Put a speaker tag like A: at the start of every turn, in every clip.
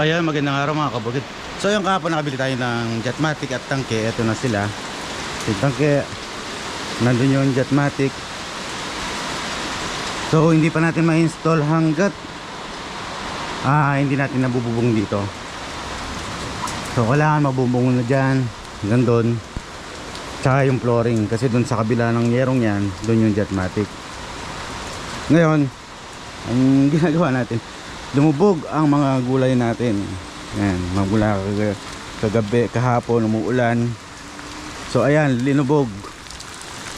A: So ayan, magandang araw mga kabukid. So yung kahapon nakabili tayo ng Jetmatic at tangke. Ito na sila. Yung tangke, nandun yung Jetmatic. So hindi pa natin ma-install hanggat ah, hindi natin nabububong dito. So kailangan mabubong na dyan. Hanggang doon. Tsaka yung flooring. Kasi doon sa kabila ng yerong yan, doon yung Jetmatic. Ngayon, ang ginagawa natin, lumubog ang mga gulay natin. Yan, magmula kag- kagabi, kahapon, umuulan. So ayan, linubog.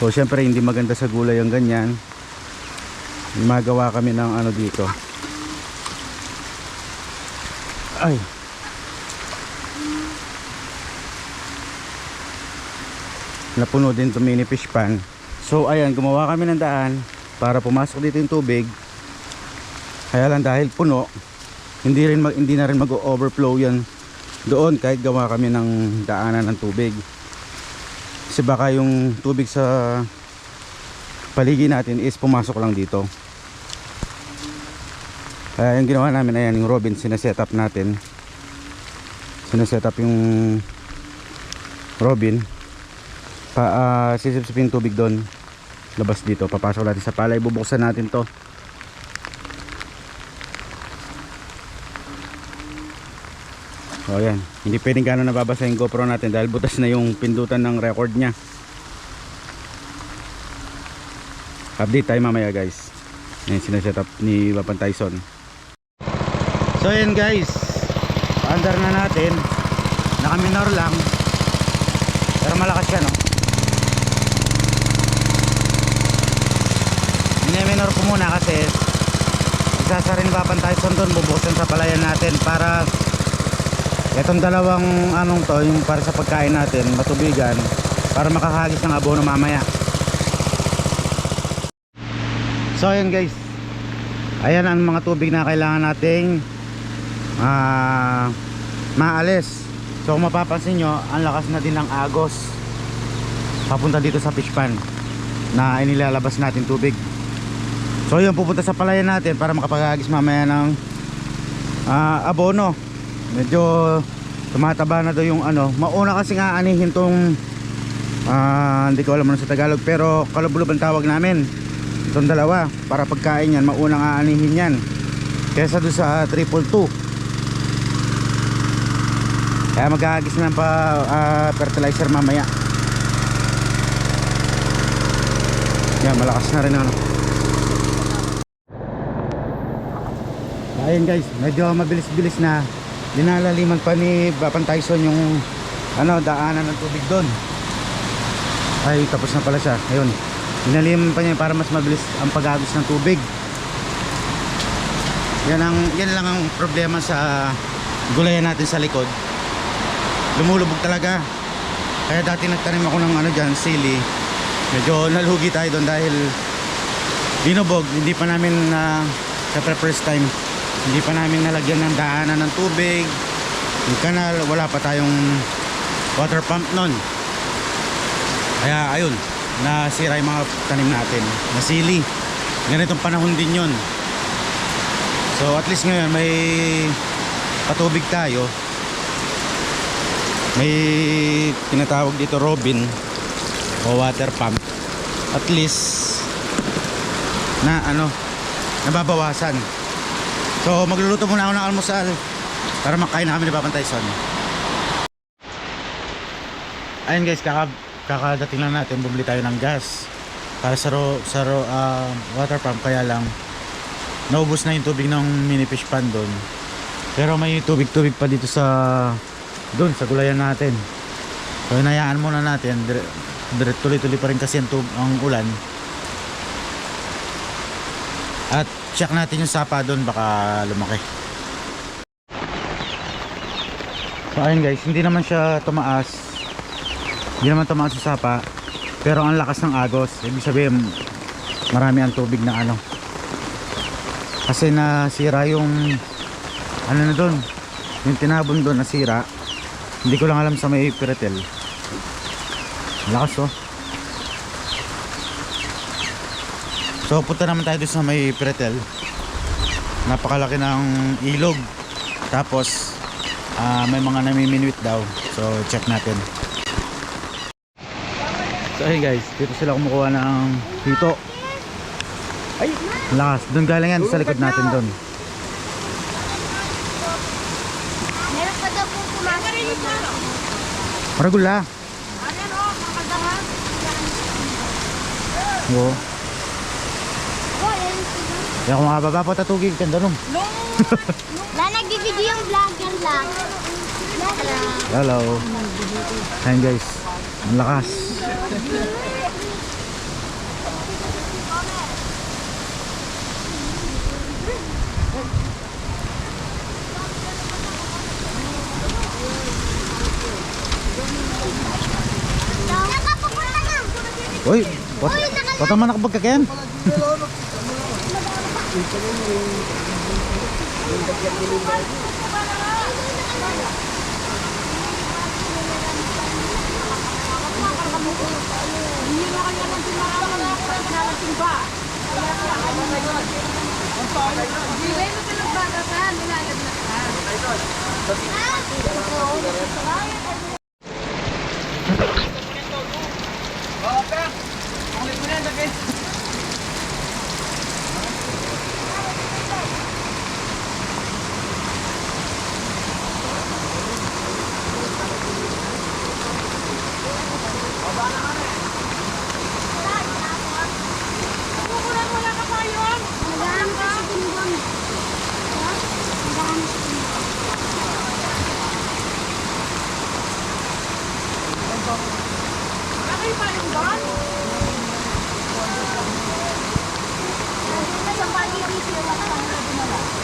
A: So syempre hindi maganda sa gulay ang ganyan. Magawa kami ng ano dito. Ay. Napuno din to mini fish pan. So ayan, gumawa kami ng daan para pumasok dito yung tubig. Kaya lang dahil puno, hindi rin mag, hindi na rin mag-overflow 'yan doon kahit gawa kami ng daanan ng tubig. Kasi baka yung tubig sa paligid natin is pumasok lang dito. Kaya yung ginawa namin ayan yung Robin sineset up natin. Sineset up yung Robin pa uh, sisipsipin tubig doon labas dito papasok natin sa palay bubuksan natin to O yan, hindi pwedeng gano'n nababasa yung GoPro natin dahil butas na yung pindutan ng record niya. Update tayo mamaya guys. Yan sineset up ni Bapan Tyson. So yan guys, under na natin. Nakaminor lang. Pero malakas siya no. Minaminor ko muna kasi ni Bapan Tyson doon bubuksan sa palayan natin para Itong dalawang anong to, yung para sa pagkain natin, matubigan, para makahagis ng abono mamaya. So ayan guys. Ayan ang mga tubig na kailangan nating ah, maalis. So kung mapapansin nyo, ang lakas na din ng agos. Papunta dito sa fish pan na inilalabas natin tubig. So yun, pupunta sa palayan natin para makapagagis mamaya ng ah, abono medyo tumataba na daw yung ano. Mauna kasi nga anihin tong ah, hindi ko alam ano sa Tagalog pero kalublob ang tawag namin. Itong dalawa para pagkain yan mauna nga anihin yan. Kesa doon sa triple two. Kaya magkagis na pa ah, fertilizer mamaya. Yan malakas na rin ano. Ayun guys. Medyo mabilis-bilis na dinalaliman pa ni Bapan Tyson yung ano daanan ng tubig doon. Ay tapos na pala siya. Ayun. Dinaliman pa niya para mas mabilis ang pagagos ng tubig. Yan ang yan lang ang problema sa gulayan natin sa likod. Lumulubog talaga. Kaya dati nagtanim ako ng ano dyan sili. Medyo nalugi tayo doon dahil binubog. Hindi pa namin na uh, first time hindi pa namin nalagyan ng daanan ng tubig. Yung kanal wala pa tayong water pump nun. Kaya ayun nasira yung mga tanim natin. Nasili. Ganitong panahon din yon so at least ngayon may patubig tayo. May tinatawag dito Robin o water pump. At least na ano nababawasan So magluluto muna ako ng almusal para makain na kami ni Papan Tyson. Ayun guys, kaka kakadating lang natin bumili tayo ng gas para sa ro, sa ro, ah, water pump kaya lang naubos na yung tubig ng mini fish pan doon. Pero may tubig-tubig pa dito sa doon sa gulayan natin. So hinayaan muna natin. Dire, tuloy-tuloy pa rin kasi ang, tub, ang ulan. At check natin yung sapa doon baka lumaki. So ayun guys, hindi naman siya tumaas. Hindi naman tumaas sa sapa. Pero ang lakas ng agos. Ibig sabihin marami ang tubig na ano. Kasi nasira yung ano na doon. Yung tinabon doon nasira. Hindi ko lang alam sa may Piratel. Lakas oh. So punta naman tayo sa may Pretel. Napakalaki ng ilog. Tapos, ah, may mga namiminuit daw. So, check natin. So, ayun guys, dito sila kumukuha ng hito. Ay, lakas. Doon galing yan sa likod natin doon.
B: Meron pa daw. Ano no? Makagawa?
A: Oo. Kaya kung makababa po tatugig ka doon.
B: Na nagbibideo yung vlogger lang. Hello.
A: Hello. Ayun guys. Ang lakas. Uy, pat pataman ako pagkakayan.
B: Magaan ka sa timbang. Magaan sa timbang. Sa pag-ibig sila ka lang na dinala.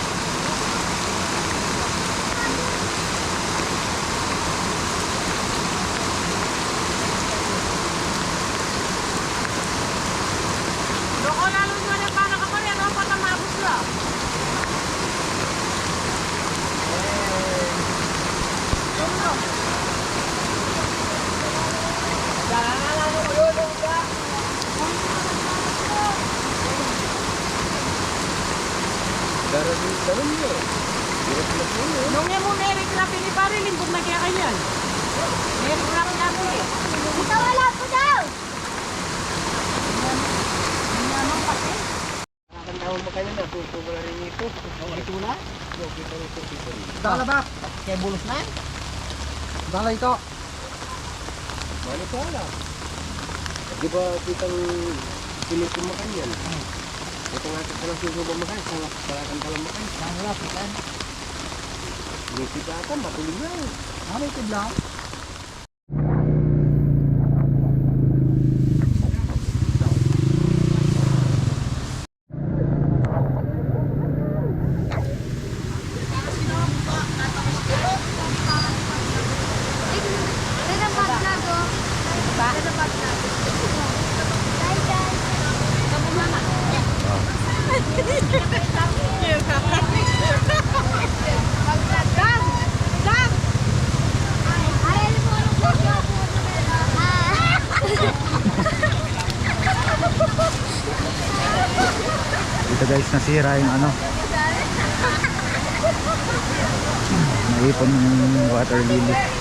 C: Nung yan mo Mary Crap ni pare, limbog na kaya kanyan. Mary Crap na po eh.
B: Ikaw wala po daw.
C: Dala ba? Kaya bulos na yan? Dala ito.
D: Mano ko wala. Di ba kitang pinipin mo kanyan? Ito nga ito palang susubo mo kayo, kung pala kang talang mo kayo.
C: Saan wala? Saan?
D: Hindi kita ata, matulog na eh.
C: Ano ito lang?
B: Ganda pa na to. Ganda pa na. Bye guys.
C: Dam! Dam!
B: Aral mo ang video. Ah.
A: Dito guys, nasira yung ano. Naipon yung water lily.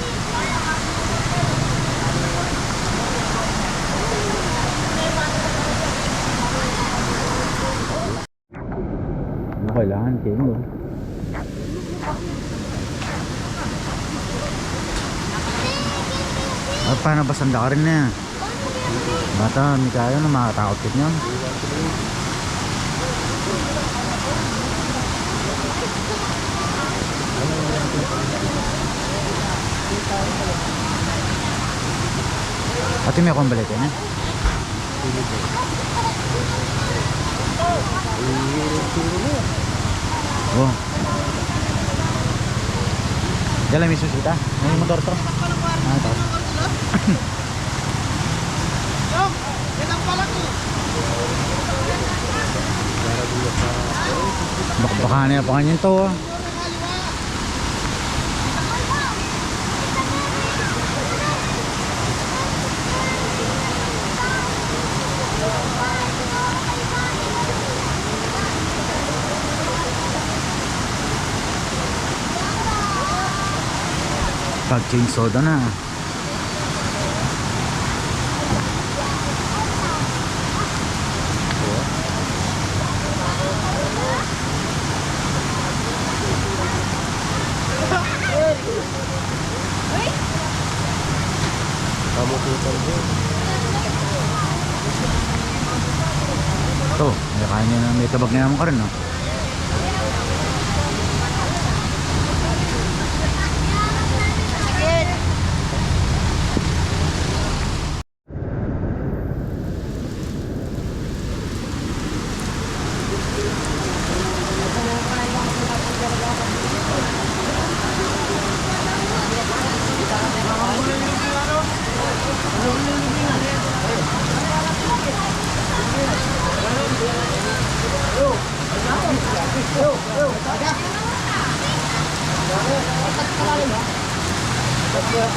A: Kailangan kayo mo? Ah, paano ba sanda ka rin na? Bata, may kaya na makatakot ka niyan. Ate may akong balik.
D: Tulog eh. Ay, turo
A: Oh. Dala may susita. May motor to. Ah, ito. Baka baka na pa kanyan to. ah. Pag change soda na.
D: Kamututan din.
A: Ito, may kain niya na may tabag na naman ka rin, no?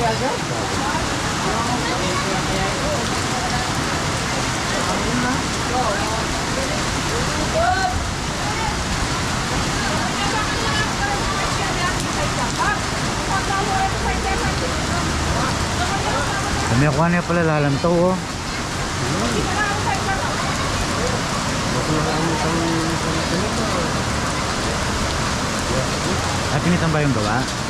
A: Kami ako niya pala lalam to, oh. Ay, pinitan ba yung gawa?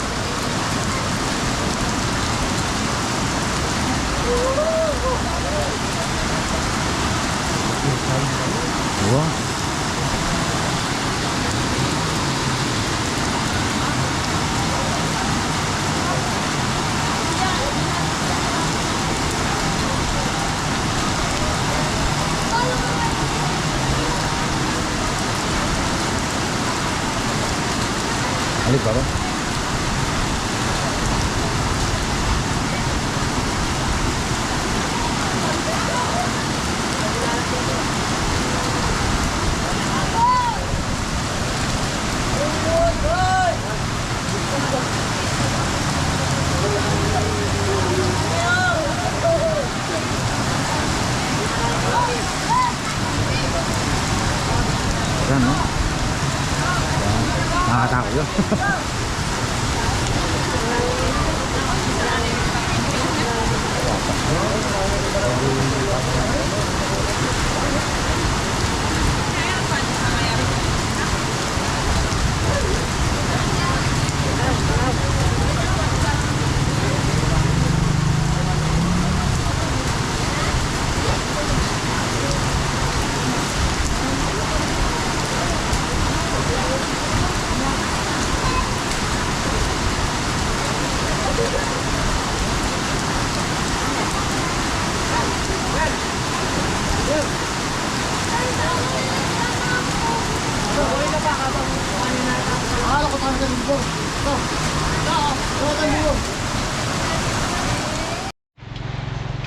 A: Nakakatakot yun.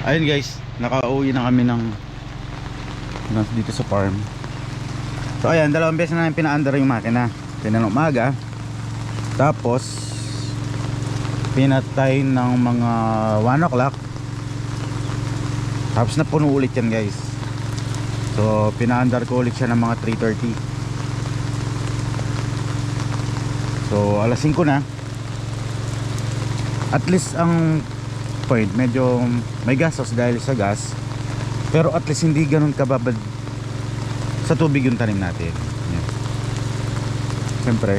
A: Ayun guys, nakauwi na kami ng dito sa farm. So ayan, dalawang beses na namin pinaandar yung makina. Pinanong umaga. Tapos pinatay ng mga 1 o'clock. Tapos napuno ulit yan guys. So pinaandar ko ulit siya ng mga 3.30. So alas 5 na. At least ang point medyo may gastos dahil sa gas. Pero at least hindi ganun kababad sa tubig yung tanim natin. Yan. siyempre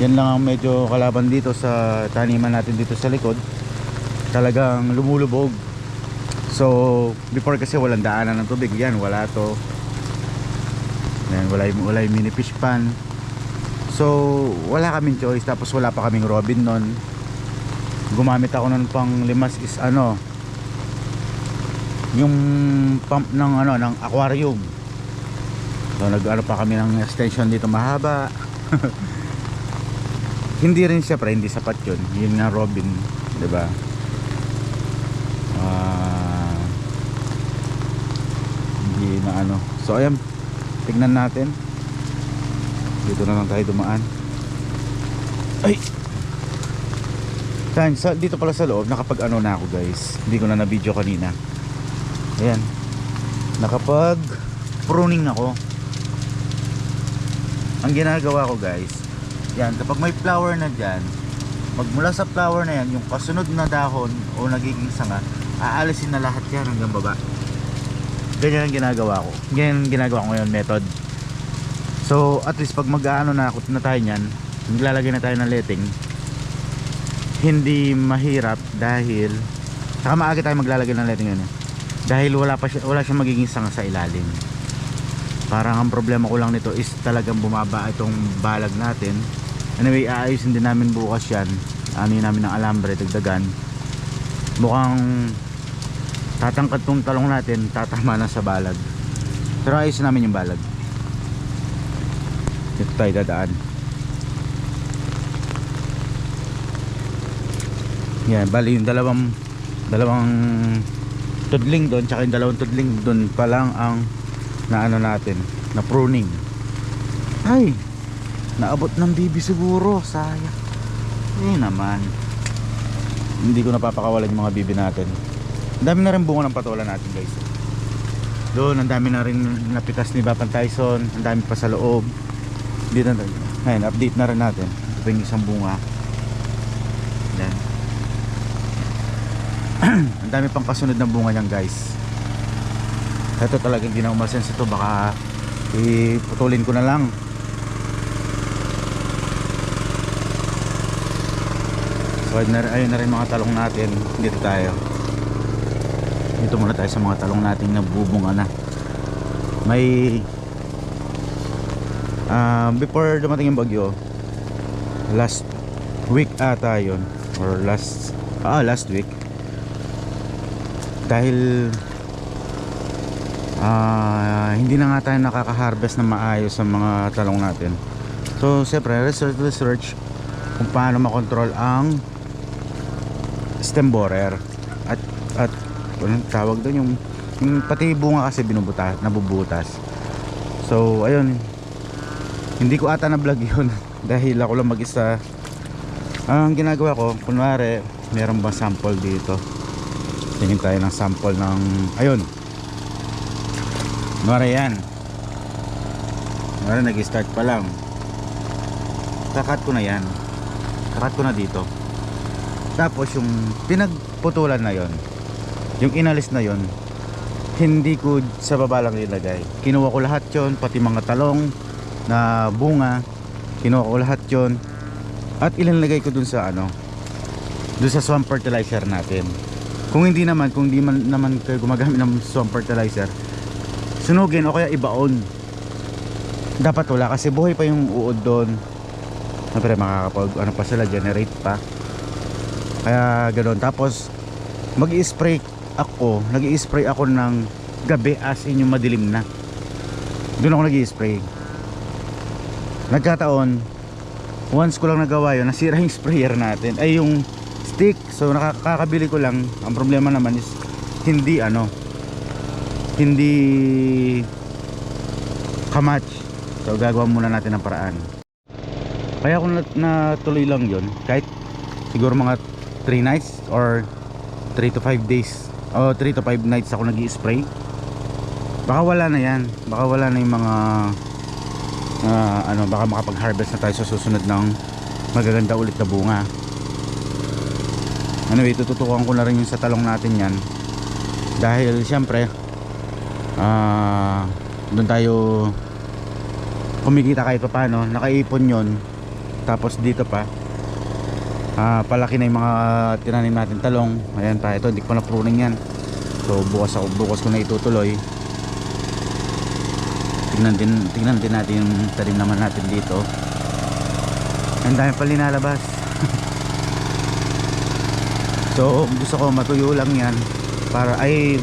A: yan lang ang medyo kalaban dito sa taniman natin dito sa likod. Talagang lumulubog. So before kasi walang daanan ng tubig. Yan wala to. Yan, wala, yung- wala yung mini fish pan. So wala kaming choice. Tapos wala pa kaming robin nun gumamit ako nun pang limas is ano yung pump ng ano ng aquarium. So nag ano pa kami ng extension dito mahaba. Hindi rin siya pre hindi sapat yun. Yun nga Robin di ba? Ah, hindi na ano. So ayan tignan natin. Dito na lang tayo dumaan. Ay Saan? Sa, dito pala sa loob nakapag ano na ako guys. Hindi ko na na video kanina. Ayan. Nakapag pruning ako. Ang ginagawa ko guys yan kapag may flower na dyan magmula sa flower na yan yung kasunod na dahon o nagiging sanga aalisin na lahat yan hanggang baba. Ganyan ang ginagawa ko. Ganyan ang ginagawa ko ngayon method. So at least pag mag-aano na ako na tayo nyan maglalagay na tayo ng letting hindi mahirap dahil saka maaga tayo maglalagay ng yun eh. dahil wala pa siya, wala siyang magiging sanga sa ilalim. Parang ang problema ko lang nito is talagang bumaba itong balag natin. Anyway aayusin din namin bukas yan. Ano namin ng alambre dagdagan. Mukhang tatangkad tong talong natin tatama na sa balag. Pero ayusin namin yung balag. Dito tayo dadaan yan bali yung dalawang dalawang tudling doon tsaka yung dalawang tudling doon pa lang ang na ano natin na pruning. Ay naabot ng bibi siguro sayang. Eh naman. Hindi ko napapakawalan yung mga bibi natin. Ang dami na rin bunga ng patola natin guys. Doon ang dami na rin napitas ni Bapan Tyson ang dami pa sa loob. Dito na ngayon update na rin natin ito yung isang bunga yan ang dami pang kasunod na bunga niyan guys. Ito talagang hindi na umasense ito baka iputulin ko na lang. So ayun na, ayun na rin mga talong natin. Dito tayo. Dito muna tayo sa mga talong natin na bubunga na. May ah, before dumating yung bagyo last week ata yun. Or last ah last week dahil ah hindi na nga tayo nakaka-harvest na maayos sa mga talong natin. So siyempre research research kung paano makontrol ang stem borer. At at anong tawag doon yung, yung pati bunga kasi binubutas nabubutas. So ayun. Hindi ko ata na vlog yun dahil ako lang mag isa ang ginagawa ko kunwari meron ba sample dito tingin tayo ng sample ng ayun. Kunwari yan. Kunwari nag start pa lang. Kakat ko na yan. Kakat ko na dito. Tapos yung pinagputulan na yon yung inalis na yon hindi ko sa baba lang ilagay. Kinuha ko lahat yon pati mga talong na bunga kinuha ko lahat yon at ilalagay ko dun sa ano dun sa swamp fertilizer natin kung hindi naman kung hindi man naman kayo gumagamit ng swamp fertilizer sunugin o kaya ibaon. Dapat wala kasi buhay pa yung uod doon. Siyempre makakapag ano pa sila generate pa. Kaya ganoon tapos mag spray ako nag spray ako ng gabi as in yung madilim na. Doon ako nag spray nagkataon once ko lang nagawa yun nasira yung sprayer natin. Ay yung stick. So nakakabili ko lang. Ang problema naman is hindi ano hindi kamatch. So gagawa muna natin ng paraan. Kaya kung nat- natuloy lang yun kahit siguro mga 3 nights or 3 to 5 days o 3 to 5 nights ako nag spray baka wala na yan. Baka wala na yung mga ah, ano baka makapag harvest na tayo sa susunod ng magaganda ulit na bunga anyway tututukan ko na rin yung sa talong natin yan. Dahil syempre ah doon tayo kumikita kahit pa paano nakaipon yon tapos dito pa ah, palaki na yung mga tinanim natin talong. Ayan pa ito hindi ko na pruning yan. So bukas ako bukas ko na itutuloy. Tingnan din tingnan din natin yung tanim naman natin dito. Ang dami pa linalabas so gusto ko matuyo lang yan para ay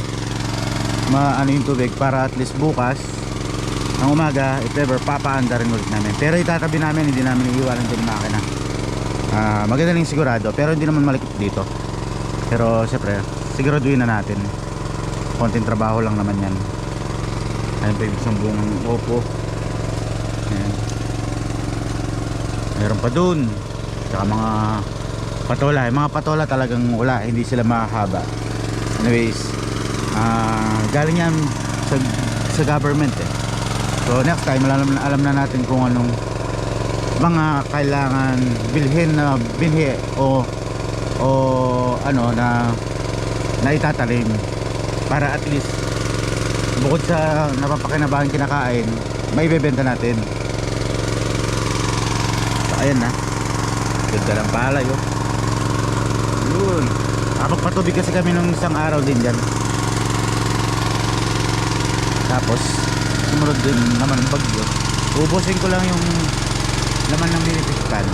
A: maano yung tubig para at least bukas ng umaga if ever papaanda rin ulit namin. Pero itatabi namin hindi namin iiwanan din makina. Ah, maganda lang sigurado pero hindi naman malikot dito. Pero syempre siguraduhin na natin. Konting trabaho lang naman yan. Ayun pa yung isang buong opo Ayan. meron pa dun. Tsaka mga patola yung mga patola talagang wala hindi sila mahaba. Anyways ah galing yan sa, sa government eh. So next time alam, alam na natin kung anong mga kailangan bilhin na binhi o o ano na na itatalim para at least bukod sa napapakinabangan kinakain may bebenta natin. So ayan na. Ganda ng palay oh yun. Nakapagpatubig kasi kami nung isang araw din dyan. Tapos sumunod din naman ang bagyo. Ubusin ko lang yung laman ng minifish can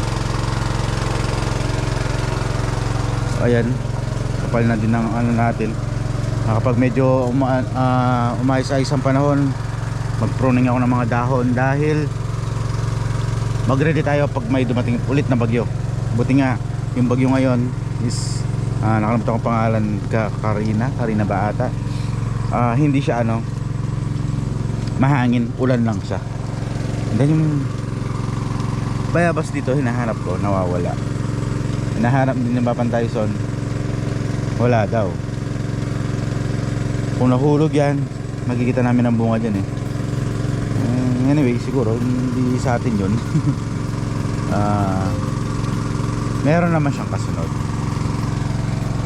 A: so ayan. Kapal na din ng ano natin. Ah, kapag medyo uma, ah, umayos-ayos ang panahon mag pruning ako ng mga dahon dahil mag-ready tayo pag may dumating ulit na bagyo. Buti nga yung bagyo ngayon is ah, nakalimutan ko pangalan ka Karina Karina ba ata? Ah, hindi siya ano mahangin ulan lang siya. And then yung bayabas dito hinahanap ko nawawala. Hinahanap din ng Bapan Tyson wala daw. Kung nahulog yan makikita namin ang bunga dyan eh. Eh, anyway siguro hindi sa atin yun. Ah, meron naman siyang kasunod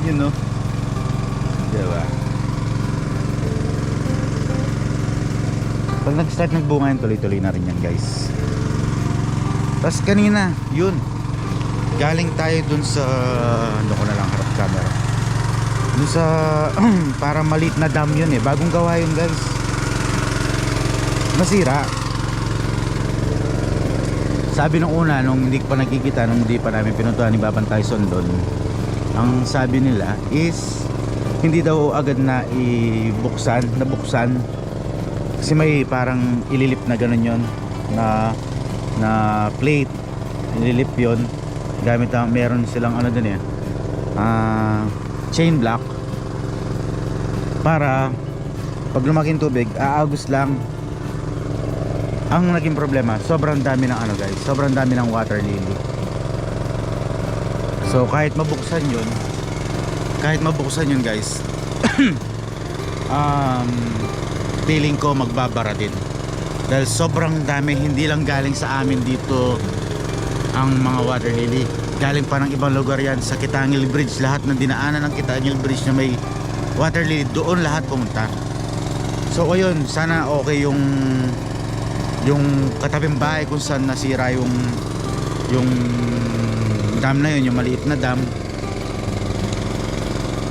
A: yun no diba? Pag nag start nagbunga yan tuloy tuloy na rin yan guys. Tapos kanina yun. Galing tayo dun sa ano ko na lang harap camera. Dun sa para maliit na dam yun eh. Bagong gawa yun guys. Nasira. Sabi nung una nung hindi pa nakikita nung hindi pa namin pinuntuhan ni Baban Tyson doon ang sabi nila is hindi daw agad na ibuksan nabuksan. Kasi may parang ililip na ganun yon na na plate. Ililip yon gamit ang meron silang ano dun eh ah, chain block. Para pag lumaking tubig aagos lang. Ang naging problema sobrang dami ng ano guys sobrang dami ng water lily so kahit mabuksan yun kahit mabuksan yun guys um, feeling ko magbabara din. Dahil sobrang dami hindi lang galing sa amin dito ang mga water lily. Galing pa ng ibang lugar yan sa Kitangil Bridge. Lahat ng dinaanan ng Kitangil Bridge na may water lily doon lahat pumunta. So ayun sana okay yung yung katabing bahay kung saan nasira yung yung dam na yun yung maliit na dam.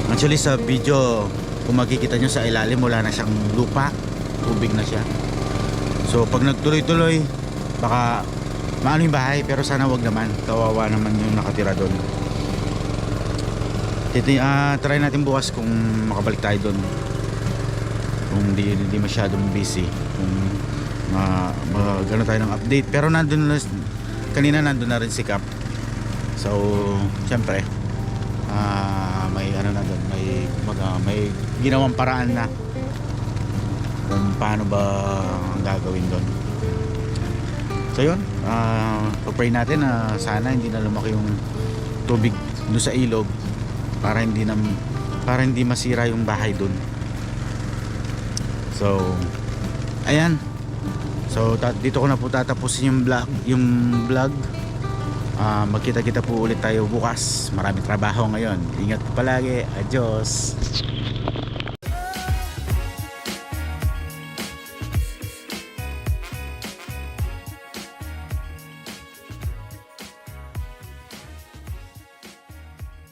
A: Actually sa video kung makikita nyo sa ilalim wala na siyang lupa. Tubig na siya. So pag nagtuloy-tuloy baka maano yung bahay pero sana wag naman. Kawawa naman yung nakatira doon. Titi, ah try natin bukas kung makabalik tayo doon. Kung di, di masyadong busy. Kung ma, tayo ng update. Pero nandun na kanina nandun na rin si Cap. So syempre ah may ano na doon may kumbaga, may ginawang paraan na kung paano ba ang gagawin doon so yun ah pray natin na sana hindi na lumaki yung tubig doon sa ilog para hindi na para hindi masira yung bahay doon so ayan So dito ko na po tatapusin yung vlog, yung vlog. Ah, magkita-kita po ulit tayo bukas. Maraming trabaho ngayon. Ingat po palagi. Adios.